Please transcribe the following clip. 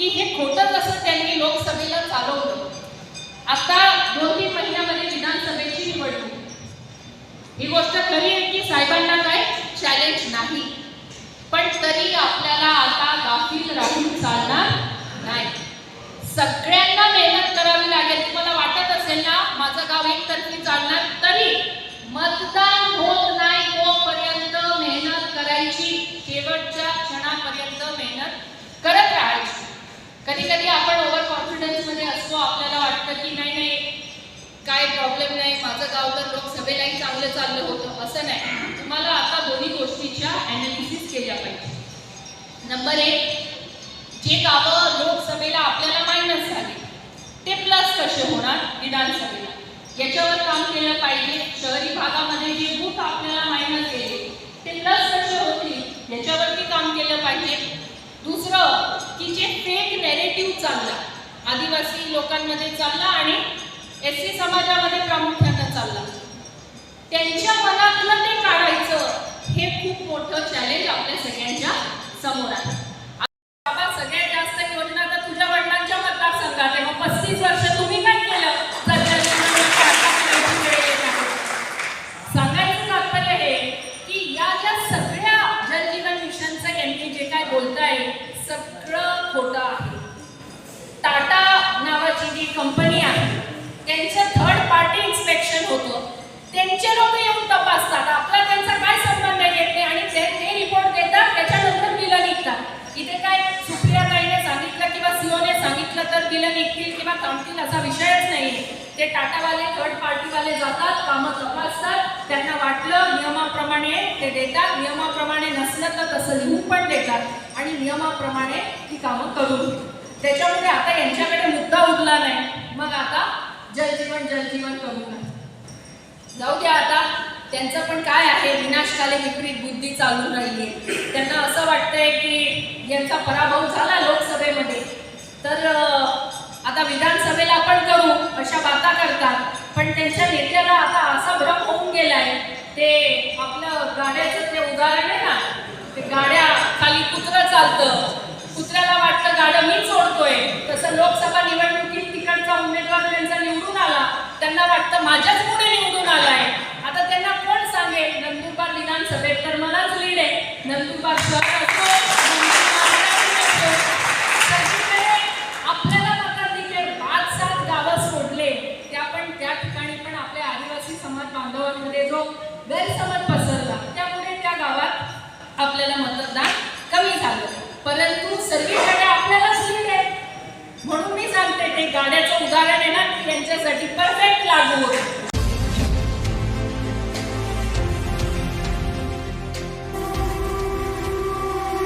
की हे खोटं कसं त्यांनी लोकसभेला चालवलं? आता दोन तीन महिन्यामध्ये विधानसभेची निवडणूक. ही गोष्ट खरी आहे की साहेबांना काय चॅलेंज नाही. पण तरी आपल्याला आता गाफील राहून चालणार नाही. सगळ्यांना मेहनत करावी लागेल. तुम्हाला वाटत असेल ना माझं गाव एकतर्फी चालणार? तरी मतदार तर लोकसभेलाही चांगलं चाललं होतं. असं नाही. तुम्हाला आता दोन्ही गोष्टीच्या अनालिसिस केल्या पाहिजे. नंबर एक जे गावं लोकसभेला आपल्याला मायनस झाले ते प्लस कसे होणार? विधानसभेला. याच्यावर काम केलं पाहिजे. शहरी भागामध्ये जे बूथ आपल्याला मायनस गेले ते प्लस कसे होतील? याच्यावरती काम केलं पाहिजे. दुसरं की जे फेक नेरेटिव्ह चालला आदिवासी लोकांमध्ये चालला आणि एस सी समाजामध्ये प्रामुख्याने चालला. त्यांच्या मनातलं ते काढायचं हे खूप मोठं चॅलेंज आपल्या सगळ्यांच्या समोर आहे. बाबा सगळ्यात जास्त योजना तर तुझ्या वडिलांच्या मतदारसंघात आहे. मग पस्तीस वर्ष तुम्ही काय केलं? जर सांगायचं तात्पर्य हे की या ज्या सगळ्या जलजीवन मिशनचं यांनी जे काय बोलताय सगळं खोटं आहे. टाटा नावाची जी कंपनी आहे त्यांचं थर्ड पार्टी इन्स्पेक्शन होतं त्यांचे लोक येऊन तपासतात. आपला त्यांचा काय संबंध येत नाही आणि ते ते रिपोर्ट देतात त्याच्यानंतर बिलं निघतात. इथे काय सुप्रियाताईने सांगितलं किंवा सीओने सांगितलं तर बिलं निघतील किंवा थांबतील असा विषयच नाही ते टाटावाले थर्ड पार्टीवाले जातात कामं तपासतात. त्यांना वाटलं नियमाप्रमाणे ते देतात. नियमाप्रमाणे नसलं तर तसं लिहून पण देतात. आणि नियमाप्रमाणे ही कामं करून त्याच्यामुळे आता यांच्याकडे मुद्दा उरला नाही. मग आता जलजीवन जलजीवन करू नये जाऊ द्या आता. त्यांचं पण काय आहे? विनाशकाले विपरीत बुद्धी चालू राहिली त्यांना असं वाटतंय की यांचा पराभव झाला लोकसभेमध्ये. तर आता विधानसभेला आपण करू अशा बाता करतात. पण त्यांच्या नेत्याला आता असा भ्रम होऊन गेलाय. ते आपलं गाड्याचं ते उदाहरण आहे ना? ते गाड्या खाली कुत्रं चालतं. कुत्र्याला वाटतं गाडं मी सोडतोय. तसं लोकसभा निवडणुकीत तिकडचा उमेदवार त्यांचा त्यांना वाटतं माझ्याच पुढे निवडून आलाय. आता त्यांना कोण सांगेल? नंदुरबार विधानसभेत तर मलाच लीड आहे. नंदुरबार शहर असो नंदुरबार ग्रामीण असो, पाच सात गावं सोडले त्या पण त्या ठिकाणी पण आपल्या आदिवासी समाज बांधवांमध्ये जो गैरसमज पसरला त्यामुळे त्या गावात आपल्याला मतदान कमी झालं. परंतु सर्वीकडे आपल्यालाच लीड आहे म्हणून मी सांगते ते गाण्याचं उदाहरण आहे ना की यांच्यासाठी परफेक्ट लागू होतं.